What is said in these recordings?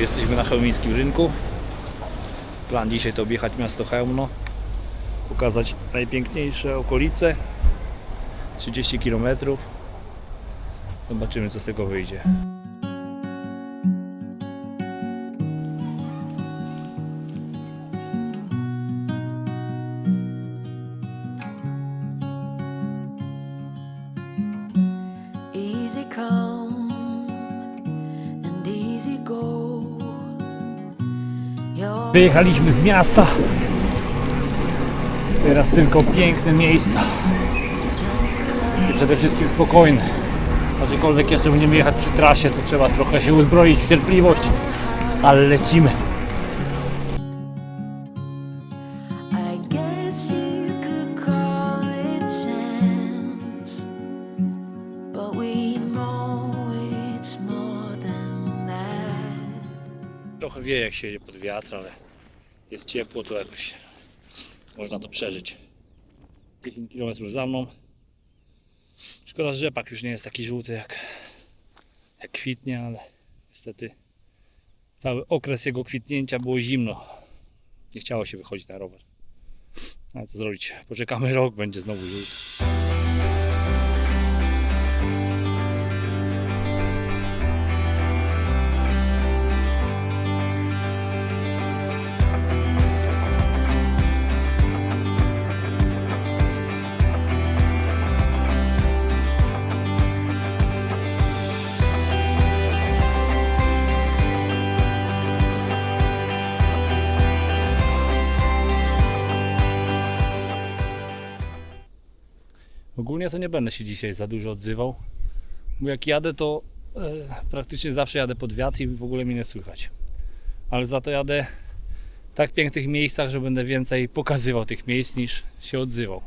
jesteśmy na chełmińskim rynku. Plan dzisiaj to objechać miasto Chełmno, pokazać najpiękniejsze okolice. 30 km. Zobaczymy co z tego wyjdzie. Easy come Wyjechaliśmy z miasta. Teraz tylko piękne miejsca. I przede wszystkim spokojne. Aczkolwiek jeszcze będziemy jechać przy trasie, to trzeba trochę się uzbroić w cierpliwość. Ale lecimy. Trochę wieje jak się jedzie pod wiatr, ale jest ciepło, to jakoś można to przeżyć. 10 km za mną. Szkoda, że rzepak już nie jest taki żółty jak, jak kwitnie, ale niestety cały okres jego kwitnięcia było zimno. Nie chciało się wychodzić na rower. Ale co zrobić? Poczekamy rok, będzie znowu żółty. Ogólnie to nie będę się dzisiaj za dużo odzywał, bo jak jadę to e, praktycznie zawsze jadę pod wiatr i w ogóle mnie nie słychać. Ale za to jadę w tak pięknych miejscach, że będę więcej pokazywał tych miejsc niż się odzywał.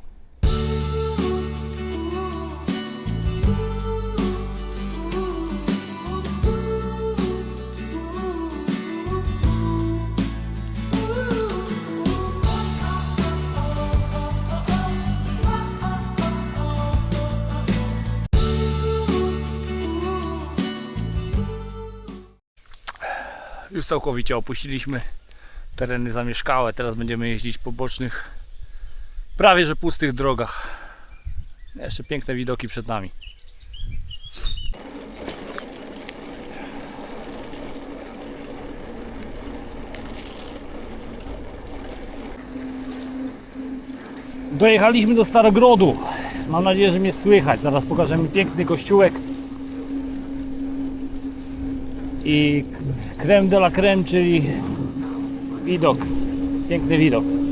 Już całkowicie opuściliśmy tereny zamieszkałe. Teraz będziemy jeździć po bocznych, prawie że pustych drogach. Jeszcze piękne widoki przed nami. Dojechaliśmy do Starogrodu. Mam nadzieję, że mnie słychać. Zaraz pokażemy piękny kościółek i creme de la creme, czyli widok, piękny widok.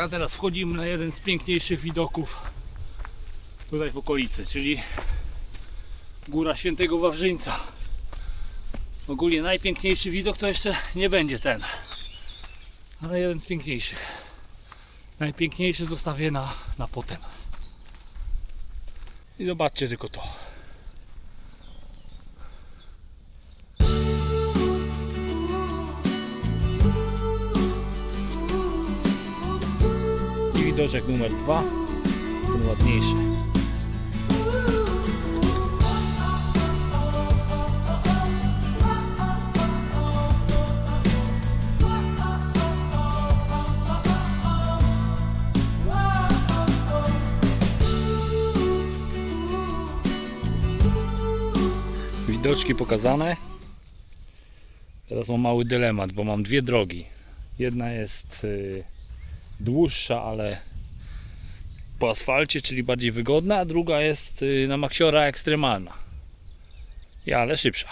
A teraz wchodzimy na jeden z piękniejszych widoków tutaj w okolicy, czyli Góra Świętego Wawrzyńca. Ogólnie najpiękniejszy widok to jeszcze nie będzie ten, ale jeden z piękniejszych. Najpiękniejszy zostawię na, na potem. I zobaczcie tylko to. Widoczek numer dwa, ten ładniejszy. Widoczki pokazane. Teraz mam mały dylemat, bo mam dwie drogi. Jedna jest y, dłuższa, ale po asfalcie, czyli bardziej wygodna, a druga jest y, na Maxiora ekstremalna. Ja, ale szybsza.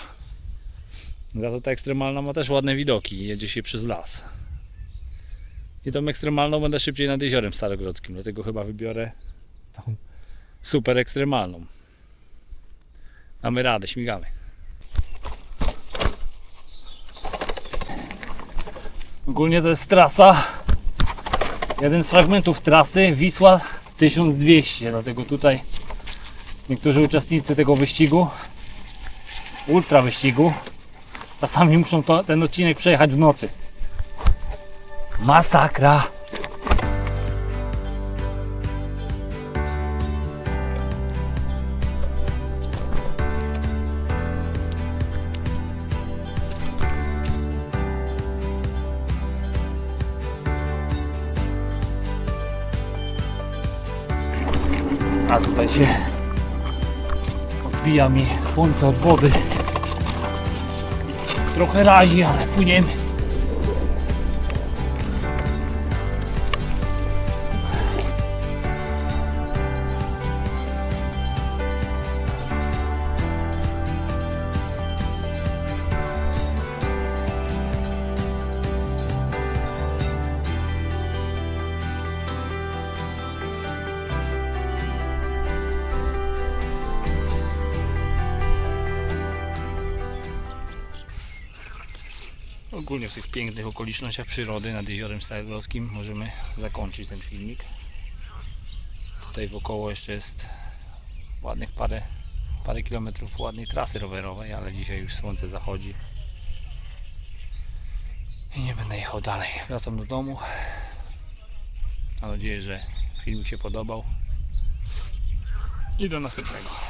Za to ta ekstremalna ma też ładne widoki, jedzie się przez las. I tą ekstremalną będę szybciej nad jeziorem starogrodzkim, dlatego chyba wybiorę tą super ekstremalną. Damy radę, śmigamy. Ogólnie to jest trasa. Jeden z fragmentów trasy Wisła 1200, dlatego tutaj niektórzy uczestnicy tego wyścigu, ultra wyścigu, czasami muszą to, ten odcinek przejechać w nocy. Masakra! A tutaj się odbija mi słońce od wody. Trochę razi, ale płyniemy. Ogólnie w tych pięknych okolicznościach przyrody nad jeziorem Starogródzkim możemy zakończyć ten filmik. Tutaj wokoło jeszcze jest ładnych parę, parę kilometrów ładnej trasy rowerowej, ale dzisiaj już słońce zachodzi. I nie będę jechał dalej. Wracam do domu. Mam nadzieję, że filmik się podobał. I do następnego.